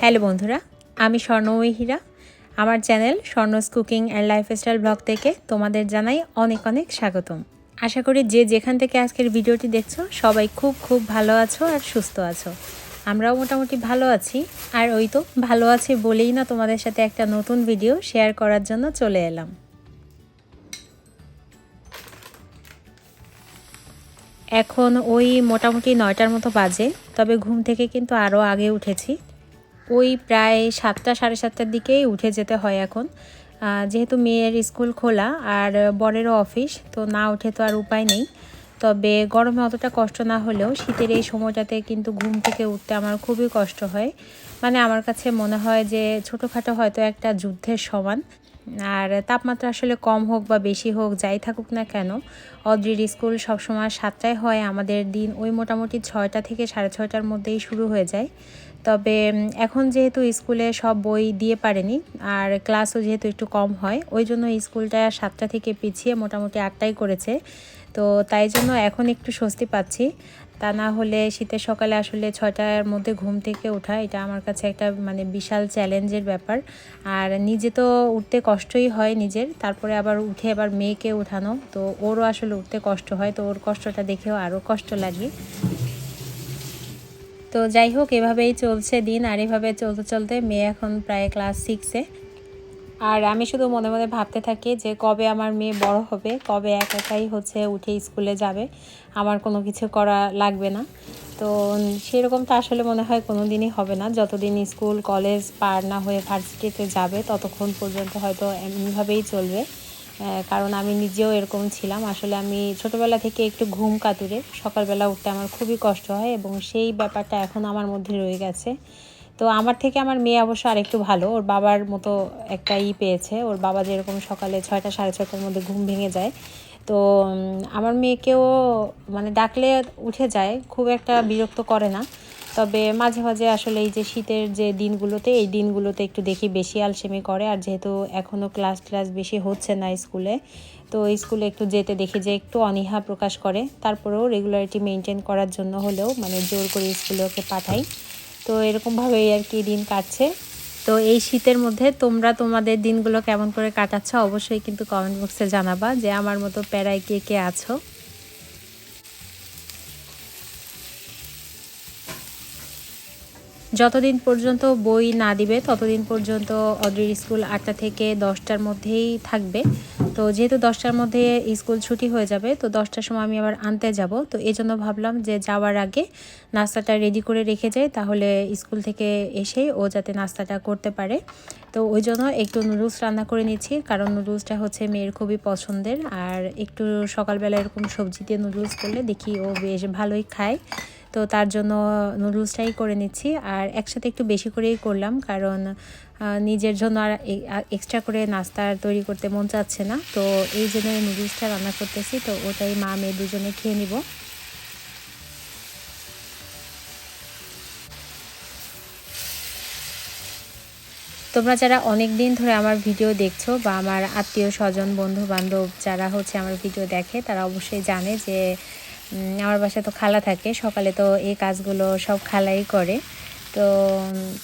Hello বন্ধুরা, আমি স্বর্ণময়ী হীরা আমার channel Swarna's cooking and lifestyle blog থেকে তোমাদের জানাই অনেক অনেক স্বাগতম। আশা করি যে যেখান থেকে আজকের ভিডিওটি দেখছ, সবাই খুব খুব ভালো আছো আর সুস্থ আছো। আমরাও মোটামুটি ভালো আছি, আর ওই তো ভালো আছি বলেই না তোমাদের সাথে একটা নতুন ভিডিও শেয়ার করার জন্য চলে এলাম। এখন ওই মোটামুটি নয়টার মতো বাজে, তবে ঘুম থেকে কিন্তু আরও আগে উঠেছি। ওই প্রায় সাতটা, সাড়ে সাতটার দিকেই উঠে যেতে হয় এখন। যেহেতু মেয়ের স্কুল খোলা আর বরেরও অফিস, তো না উঠে তো আর উপায় নেই। তবে গরমে অতটা কষ্ট না হলেও শীতের এই সময়টাতে কিন্তু ঘুম থেকে উঠতে আমার খুবই কষ্ট হয়। মানে আমার কাছে মনে হয় যে ছোটোখাটো হয়তো একটা যুদ্ধের সমান। আর তাপমাত্রা আসলে কম হোক বা বেশি হোক, যাই থাকুক না কেন, অদ্রির স্কুল সবসময় সাতটায় হয়। আমাদের দিন ওই মোটামুটি ছয়টা থেকে সাড়ে ছয়টার মধ্যেই শুরু হয়ে যায়। তবে এখন যেহেতু স্কুলে সব বই দিয়ে পারেনি, আর ক্লাসও যেহেতু একটু কম হয়, ওই জন্য স্কুলটা সাতটা থেকে পিছিয়ে মোটামুটি আটটাই করেছে। তো তাই জন্য এখন একটু স্বস্তি পাচ্ছি। তা না হলে শীতের সকালে আসলে ছয়টার মধ্যে ঘুম থেকে ওঠা, এটা আমার কাছে একটা মানে বিশাল চ্যালেঞ্জের ব্যাপার। আর নিজে তো উঠতে কষ্টই হয় নিজের, তারপরে আবার উঠে আবার মেয়েকে উঠানো তো ওরও আসলে উঠতে কষ্ট হয়, তো ওর কষ্টটা দেখেও আরও কষ্ট লাগে। তো যাই হোক, এভাবেই চলছে দিন আর এভাবে চলতে চলতে মেয়ে এখন প্রায় ক্লাস সিক্সে আর আমি শুধু মনে মনে ভাবতে থাকি যে কবে আমার মেয়ে বড় হবে, কবে এক একাই হচ্ছে উঠে স্কুলে যাবে, আমার কোনো কিছু করা লাগবে না। তো সেরকম তো আসলে মনে হয় কোনো দিনই হবে না। যতদিন স্কুল কলেজ পার না হয়ে ভার্সিটিতে যাবে, ততক্ষণ পর্যন্ত হয়তো এমনিভাবেই চলবে। কারণ আমি নিজেও এরকম ছিলাম। আসলে আমি ছোটোবেলা থেকে একটু ঘুম কাতুরে। সকালবেলা উঠতে আমার খুবই কষ্ট হয় এবং সেই ব্যাপারটা এখন আমার মধ্যে রয়ে গেছে। তো আমার থেকে আমার মেয়ে অবশ্য আরেকটু ভালো। ওর বাবার মতো একটা ই পেয়েছে। ওর বাবা যেরকম সকালে ছয়টা, সাড়ে ছয়টার মধ্যে ঘুম ভেঙে যায়। তো আমার মেয়েকেও মানে ডাকলে উঠে যায়। খুব একটা বিরক্ত করে না। তবে মাঝে মাঝে আসলে এই যে শীতের যে দিনগুলোতে, এই দিনগুলোতে একটু দেখি বেশি আলসেমি করে। আর যেহেতু এখনও ক্লাস ক্লাস বেশি হচ্ছে না স্কুলে, তো স্কুলে একটু যেতে দেখি যে একটু অনীহা প্রকাশ করে। তারপরেও রেগুলারিটি মেনটেন করার জন্য হলেও মানে জোর করে স্কুলে ওকে পাঠাই। তো এরকমভাবেই আর কি দিন কাটছে। তো এই শীতের মধ্যে তোমরা তোমাদের দিনগুলো কেমন করে কাটাচ্ছ অবশ্যই কিন্তু কমেন্ট বক্সে জানাবা যে আমার মতো প্যারায় কে কে আছো? যতদিন পর্যন্ত বই না দিবে, ততদিন পর্যন্ত অদ্রির স্কুল আটটা থেকে দশটার মধ্যেই থাকবে। তো যেহেতু দশটার মধ্যে স্কুল ছুটি হয়ে যাবে, তো দশটার সময় আমি আবার আনতে যাব। তো এই জন্য ভাবলাম যে যাওয়ার আগে নাস্তাটা রেডি করে রেখে যাই, তাহলে স্কুল থেকে এসেই ও যাতে নাস্তাটা করতে পারে। তো ওই জন্য একটু নুডলস রান্না করে নিচ্ছি, কারণ নুডলসটা হচ্ছে মেয়ের খুবই পছন্দের। আর একটু সকালবেলা এরকম সবজি দিয়ে নুডলস করলে দেখি ও বেশ ভালোই খায়। তো তার জন্য নুডলসটাই করে নিচ্ছি। আর একসাথে একটু বেশি করেই করলাম, কারণ নিজের জন্য আর এক্সট্রা করে নাস্তা তৈরি করতে মন চাচ্ছে না। তো এই জন্য নুডলসটা রান্না করতেছি, তো ওটাই মা মেয়ে দুজনে খেয়ে নিব। তোমরা যারা অনেক দিন ধরে আমার ভিডিও দেখছ বা আমার আত্মীয় স্বজন বন্ধু বান্ধব যারা হচ্ছে আমার ভিডিও দেখে, তারা অবশ্যই জানে যে আমার বাসায় তো খালা থাকে, সকালে তো এই কাজগুলো সব খালাই করে। তো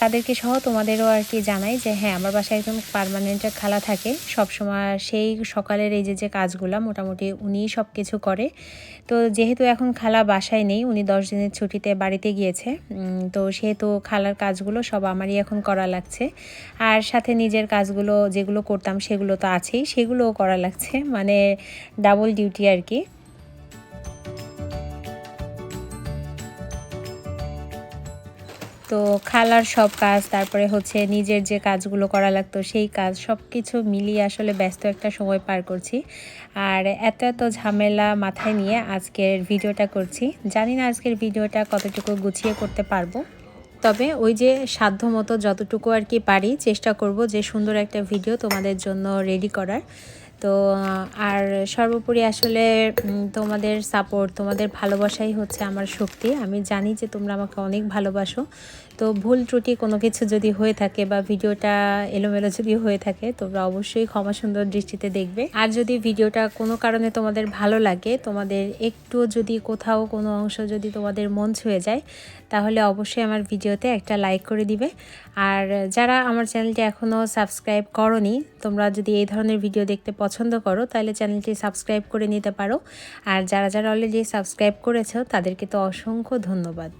তাদেরকে সহ তোমাদেরও আর কি জানাই যে হ্যাঁ আমার বাসায় একজন পারমানেন্ট খালা থাকে সব সময় সেই সকালের এই যে যে কাজগুলো মোটামুটি উনি সব কিছু করে। তো যেহেতু এখন খালা বাসায় নেই, উনি দশ দিনের ছুটিতে বাড়িতে গিয়েছে তো সেহেতু খালার কাজগুলো সব আমারই এখন করা লাগছে। আর সাথে নিজের কাজগুলো যেগুলো করতাম সেগুলো তো আছেই, সেগুলোও করা লাগছে মানে ডাবল ডিউটি আর কি। তো খালার সব কাজ, তারপরে হচ্ছে নিজের যে কাজগুলো করা লাগতো সেই কাজ সব কিছু মিলিয়ে আসলে ব্যস্ত একটা সময় পার করছি। আর এত এত ঝামেলা মাথায় নিয়ে আজকের ভিডিওটা করছি। জানি না আজকের ভিডিওটা কতটুকু গুছিয়ে করতে পারব। তবে ওই যে সাধ্য মতো যতটুকু আর কি পারি, চেষ্টা করব যে সুন্দর একটা ভিডিও তোমাদের জন্য রেডি করার। তো আর সর্বোপরি আসলে তোমাদের সাপোর্ট তোমাদের ভালোবাসাই হচ্ছে আমার শক্তি। আমি জানি যে তোমরা আমাকে অনেক ভালোবাসো। তো ভুল ত্রুটি কোনো কিছু যদি হয়ে থাকে বা ভিডিওটা এলোমেলো যদি হয়ে থাকে, তোমরা অবশ্যই ক্ষমা সুন্দর দৃষ্টিতে দেখবে। আর যদি ভিডিওটা কোনো কারণে তোমাদের ভালো লাগে, তোমাদের একটু যদি কোথাও কোনো অংশ যদি তোমাদের মন ছুঁয়ে যায়, তাহলে অবশ্যই আমার ভিডিওতে একটা লাইক করে দিবে। আর যারা আমার চ্যানেলটি এখনও সাবস্ক্রাইব করনি, তোমরা যদি এই ধরনের ভিডিও দেখতে পছন্দ করো, তাহলে চ্যানেলটি সাবস্ক্রাইব করে নিতে পারো। আর যারা যারা অলরেডি সাবস্ক্রাইব করেছ, তাদেরকে তো অসংখ্য ধন্যবাদ।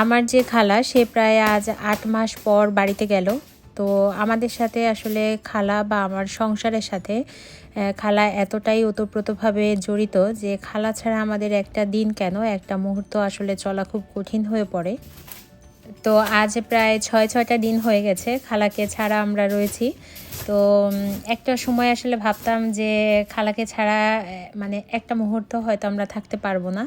আমার যে খালা, সে প্রায় আজ আট মাস পর বাড়িতে গেল। তো আমাদের সাথে আসলে খালা বা আমার সংসারের সাথে খালা এতটাই ওতপ্রোতভাবে জড়িত যে খালা ছাড়া আমাদের একটা দিন কেন, একটা মুহূর্ত আসলে চলা খুব কঠিন হয়ে পড়ে। তো আজ প্রায় ছয়, ছয়টা দিন হয়ে গেছে, খালাকে ছাড়া আমরা রয়েছি। তো একটা সময় আসলে ভাবতাম যে খালাকে ছাড়া মানে একটা মুহূর্ত হয়তো আমরা থাকতে পারব না।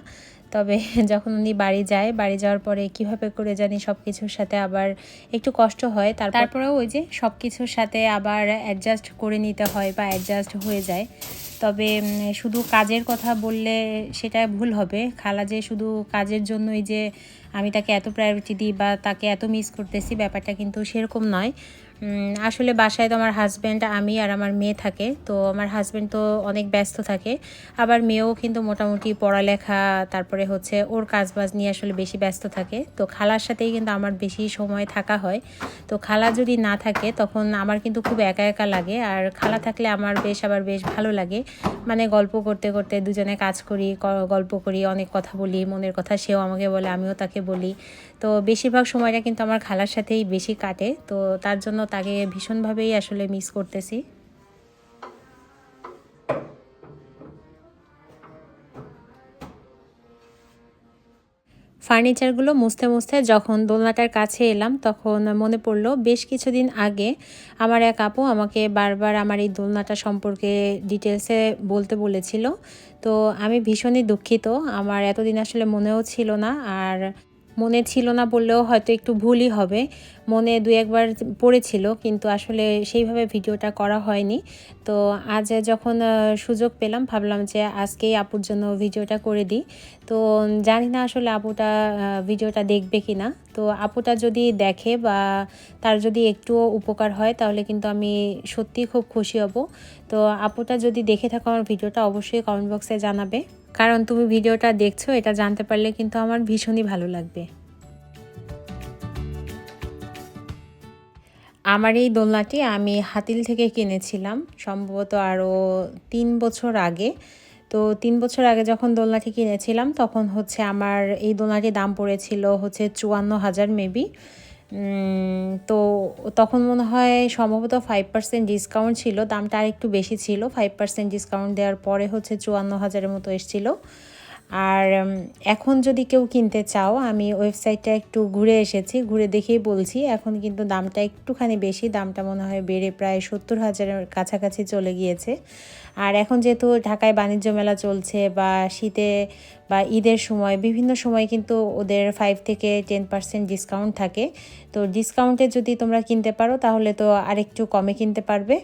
তবে যখন উনি বাড়ি যায়, বাড়ি যাওয়ার পরে কীভাবে করে জানি সব কিছুর সাথে আবার একটু কষ্ট হয়। তারপরেও ওই যে সব কিছুর সাথে আবার অ্যাডজাস্ট করে নিতে হয় বা অ্যাডজাস্ট হয়ে যায়। তবে শুধু কাজের কথা বললে সেটা ভুল হবে। খালা যে শুধু কাজের জন্যই যে আমি তাকে এত প্রায়োরিটি দিই বা তাকে এত মিস করতেছি, ব্যাপারটা কিন্তু সেরকম নয়। আসলে বাসায় তো আমার হাজব্যান্ড আমি আর আমার মেয়ে থাকে। তো আমার হাজব্যান্ড তো অনেক ব্যস্ত থাকে। আবার মেয়েও কিন্তু মোটামুটি পড়ালেখা, তারপরে হচ্ছে ওর কাজবাজ নিয়ে আসলে বেশি ব্যস্ত থাকে। তো খালার সাথেই কিন্তু আমার বেশি সময় থাকা হয়। তো খালা যদি না থাকে, তখন আমার কিন্তু খুব একা একা লাগে। আর খালা থাকলে আমার বেশ আবার বেশ ভালো লাগে। মানে গল্প করতে করতে দুজনে কাজ করি গল্প করি, অনেক কথা বলি, মনের কথা সেও আমাকে বলে, আমিও তাকে বলি। তো বেশিরভাগ সময়টা কিন্তু আমার খালার সাথেই বেশি কাটে। তো তার জন্য তাকে ভীষণভাবেই আসলে মিস করতেছি। ফার্নিচারগুলো মুছতে মুছতে যখন দোলনাটার কাছে এলাম, তখন মনে পড়ল, বেশ কিছুদিন আগে আমার এক আপু আমাকে বারবার আমার এই দোলনাটা সম্পর্কে ডিটেলসে বলতে বলেছিল। তো আমি ভীষণই দুঃখিত। আমার এতদিন আসলে মনেও ছিল না। আর মনে ছিল না বললেও হয়তো একটু ভুলই হবে। মনে দু একবার পড়েছিল, কিন্তু আসলে সেইভাবে ভিডিওটা করা হয়নি। তো আজ যখন সুযোগ পেলাম, ভাবলাম যে আজকেই আপুর জন্য ভিডিওটা করে দিই। তো জানি না আসলে আপুটা ভিডিওটা দেখবে কি না তো আপুটা যদি দেখে বা তার যদি একটুও উপকার হয়, তাহলে কিন্তু আমি সত্যিই খুব খুশি হব। তো আপুটা যদি দেখে থাকো আমার ভিডিওটা, অবশ্যই কমেন্ট বক্সে জানাবে। কারণ তুমি ভিডিওটা দেখছ, এটা জানতে পারলে কিন্তু আমার ভীষণই ভালো লাগবে। আমার এই দোলনাটি আমি হাতিল থেকে কিনেছিলাম, সম্ভবত আরও তিন বছর আগে। তো তিন বছর আগে যখন দোলনাটি কিনেছিলাম, তখন হচ্ছে আমার এই দোলনাটির দাম পড়েছিল হচ্ছে চুয়ান্ন হাজার মেবি। তো তখন মনে হয় সম্ভবত ফাইভ পার্সেন্ট ডিসকাউন্ট ছিল, দামটা আর একটু বেশি ছিল। ফাইভ পার্সেন্ট ডিসকাউন্ট দেওয়ার পরে হচ্ছে চুয়ান্ন হাজারের মতো এসেছিল। আর এখন যদি কেউ কিনতে চাও, আমি ওয়েবসাইটটা একটু ঘুরে এসেছি, ঘুরে দেখেই বলছি, এখন কিন্তু দামটা একটুখানি বেশি, দামটা মনে হয় বেড়ে প্রায় সত্তর হাজারের কাছাকাছি চলে গিয়েছে। আর এখন যেহেতু ঢাকায় বাণিজ্য মেলা চলছে বা শীতে বা ঈদের সময়, বিভিন্ন সময় কিন্তু ওদের ফাইভ থেকে টেন পার্সেন্ট ডিসকাউন্ট থাকে। তো ডিসকাউন্টে যদি তোমরা কিনতে পারো, তাহলে তো আরেকটু কমে কিনতে পারবে।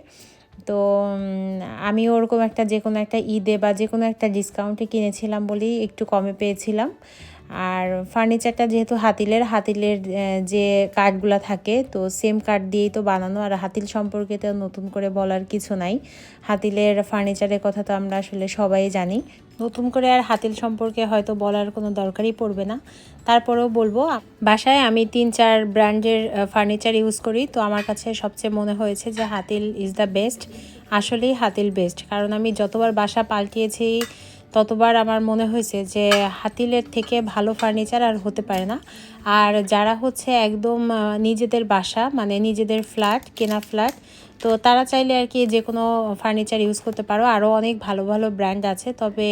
তো আমি ওরকম একটা যে কোনো একটা ঈদে বা যে কোনো একটা ডিসকাউন্টে কিনেছিলাম বলেই একটু কমে পেয়েছিলাম। আর ফার্নিচারটা যেহেতু হাতিলের হাতিলের যে কাঠগুলো থাকে, তো সেম কাঠ দিয়েই তো বানানো। আর হাতিল সম্পর্কে তো নতুন করে বলার কিছু নাই। হাতিলের ফার্নিচারের কথা তো আমরা আসলে সবাই জানি। নতুন করে আর হাতিল সম্পর্কে হয়তো বলার কোনো দরকারই পড়বে না। তারপরেও বলব, বাসায় আমি তিন চার ব্র্যান্ডের ফার্নিচার ইউজ করি। তো আমার কাছে সবচেয়ে মনে হয়েছে যে হাতিল ইজ দ্য বেস্ট আসলেই হাতিল বেস্ট কারণ আমি যতবার বাসা পাল্টিয়েছি, ততবার আমার মনে হয়েছে যে হাতিলের থেকে ভালো ফার্নিচার আর হতে পারে না। আর যারা হচ্ছে একদম নিজেদের বাসা মানে নিজেদের ফ্ল্যাট কেনা ফ্ল্যাট তো তারা চাইলে আর কি যে কোনো ফার্নিচার ইউজ করতে পারো। আরও অনেক ভালো ভালো ব্র্যান্ড আছে। তবে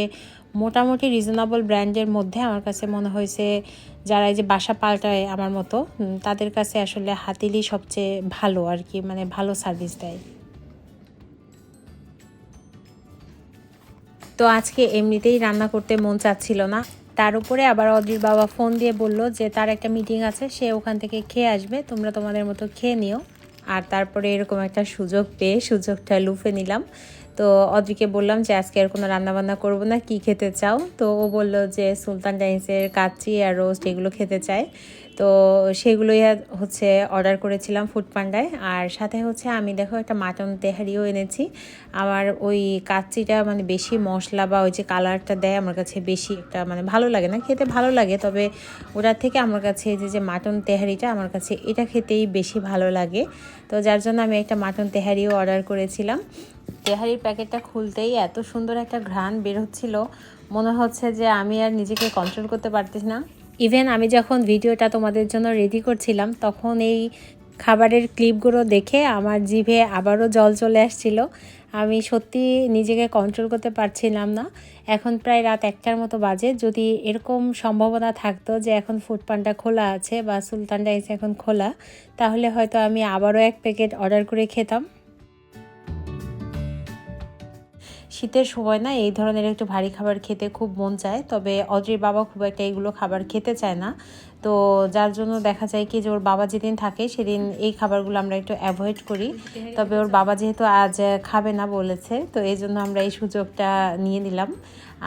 মোটামুটি রিজনেবল ব্র্যান্ডের মধ্যে আমার কাছে মনে হয়েছে যারা এই যে বাসা পাল্টায় আমার মতো তাদের কাছে আসলে হাতিলই সবচেয়ে ভালো আর কি মানে ভালো সার্ভিস দেয়। তো আজকে এমনিতেই রান্না করতে মন চাচ্ছিল না। তার উপরে আবার অদির বাবা ফোন দিয়ে বলল যে, তার একটা মিটিং আছে, সে ওখান থেকে খেয়ে আসবে। তোমরা তোমাদের মতো খেয়ে নিও। আর তারপরে এরকম একটা সুযোগ পেয়ে সুযোগটা লুফে নিলাম। তো অদ্রিকে বললাম যে, আজকে আর কোনো রান্নাবান্না করব না, কি খেতে চাও? তো ও বলল যে, সুলতান ডাইন্সের কাচ্চি আর রোস্ট এগুলো খেতে চায়। তো সেগুলোই হচ্ছে অর্ডার করেছিলাম ফুড পান্ডায় আর সাথে হচ্ছে আমি দেখো একটা মাটন তেহারিও এনেছি। আমার ওই কাচ্চিটা মানে বেশি মশলা বা ওই যে কালারটা দেয় আমার কাছে বেশি একটা মানে ভালো লাগে না, খেতে ভালো লাগে। তবে ওটার থেকে আমার কাছে যে যে মাটন তেহারিটা আমার কাছে এটা খেতেই বেশি ভালো লাগে। তো যার জন্য আমি একটা মাটন তেহারিও অর্ডার করেছিলাম। তেহারির প্যাকেটটা খুলতেই এত সুন্দর একটা ঘ্রাণ বের হচ্ছিল। মনে হচ্ছে যে আমি আর নিজেকে কন্ট্রোল করতে পারতেছি না। ইভেন আমি যখন ভিডিওটা তোমাদের জন্য রেডি করছিলাম, তখন এই খাবারের ক্লিপগুলো দেখে আমার জিভে আবারও জল চলে আসছিল। আমি সত্যি নিজেকে কন্ট্রোল করতে পারছিলাম না। এখন প্রায় রাত একটার মতো বাজে। যদি এরকম সম্ভাবনা থাকতো যে এখন ফুড খোলা আছে বা সুলতান ডাইস এখন খোলা, তাহলে হয়তো আমি আবারও এক প্যাকেট অর্ডার করে খেতাম। শীতের সময় না এই ধরনের একটু ভারী খাবার খেতে খুব মন চায়। তবে অদ্রির বাবা খুব একটা এইগুলো খাবার খেতে চায় না। তো যার জন্য দেখা যায় কি যে ওর বাবা যেদিন থাকে সেদিন এই খাবারগুলো আমরা একটু অ্যাভয়েড করি। তবে ওর বাবা যেহেতু আজ খাবে না বলেছে, তো এই জন্য আমরা এই সুযোগটা নিয়ে নিলাম।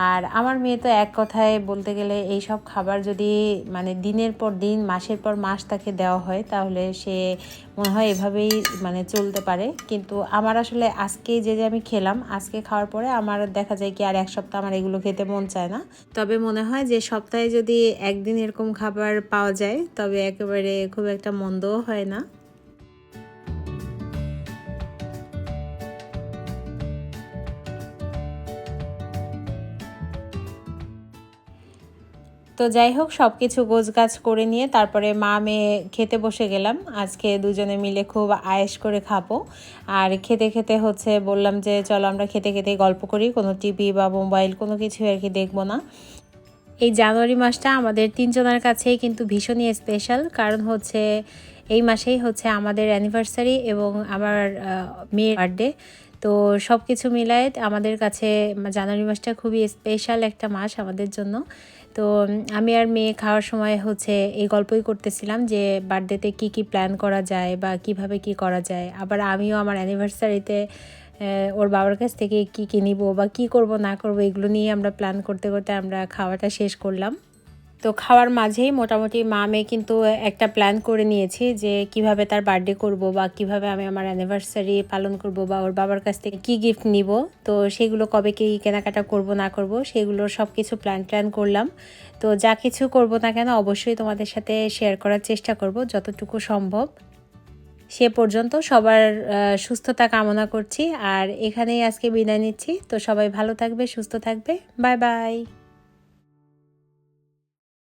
আর আমার মেয়ে তো এক কথায় বলতে গেলে এই সব খাবার যদি মানে দিনের পর দিন, মাসের পর মাস তাকে দেওয়া হয়, তাহলে সে মনে হয় এভাবেই মানে চলতে পারে। কিন্তু আমার আসলে আজকে যে যে আমি খেলাম, আজকে খাওয়ার পরে আমার দেখা যায় কি আর এক সপ্তাহ আমার এগুলো খেতে মন চায় না। তবে মনে হয় যে সপ্তাহে যদি একদিন এরকম খাবার পাওয়া যায়, তবে একেবারে খুব একটা মন্দও হয় না। তো যাই হোক সব কিছু গাছ করে নিয়ে তারপরে মা মেয়ে খেতে বসে গেলাম। আজকে দুজনে মিলে খুব আয়েস করে খাব। আর খেতে খেতে হচ্ছে বললাম যে, চলো আমরা খেতে খেতে গল্প করি। কোনো টিভি বা মোবাইল কোনো কিছু আর কি দেখব না। এই জানুয়ারি মাসটা আমাদের তিনজনের কাছেই কিন্তু ভীষণই স্পেশাল কারণ হচ্ছে এই মাসেই হচ্ছে আমাদের অ্যানিভার্সারি এবং আমার মেয়ের বার্থডে তো সব কিছু মিলায় আমাদের কাছে জানুয়ারি মাসটা খুবই স্পেশাল একটা মাস আমাদের জন্য। তো আমি আর মেয়ে খাওয়ার সময় হচ্ছে এই গল্পই করতেছিলাম যে বার্থডেতে কি কি প্ল্যান করা যায় বা কীভাবে কি করা যায়। আবার আমিও আমার অ্যানিভার্সারিতে ওর বাবার কাছ থেকে কি কি নিব বা কি করব না করব এগুলো নিয়ে আমরা প্ল্যান করতে করতে আমরা খাওয়াটা শেষ করলাম। তো খাওয়ার মাঝেই মোটামুটি মা মেয়ে কিন্তু একটা প্ল্যান করে নিয়েছি যে কীভাবে তার বার্থডে করব বা কীভাবে আমি আমার অ্যানিভার্সারি পালন করব বা ওর বাবার কাছ থেকে কি গিফট নিব। তো সেগুলো কবে কি কেনাকাটা করব, না করব সেগুলোর সব কিছু প্ল্যান ট্ল্যান করলাম। তো যা কিছু করব না কেন অবশ্যই তোমাদের সাথে শেয়ার করার চেষ্টা করব যতটুকু সম্ভব। সে পর্যন্ত সবার সুস্থতা কামনা করছি। আর এখানেই আজকে বিদায় নিচ্ছি। তো সবাই ভালো থাকবে, সুস্থ থাকবে। Bye bye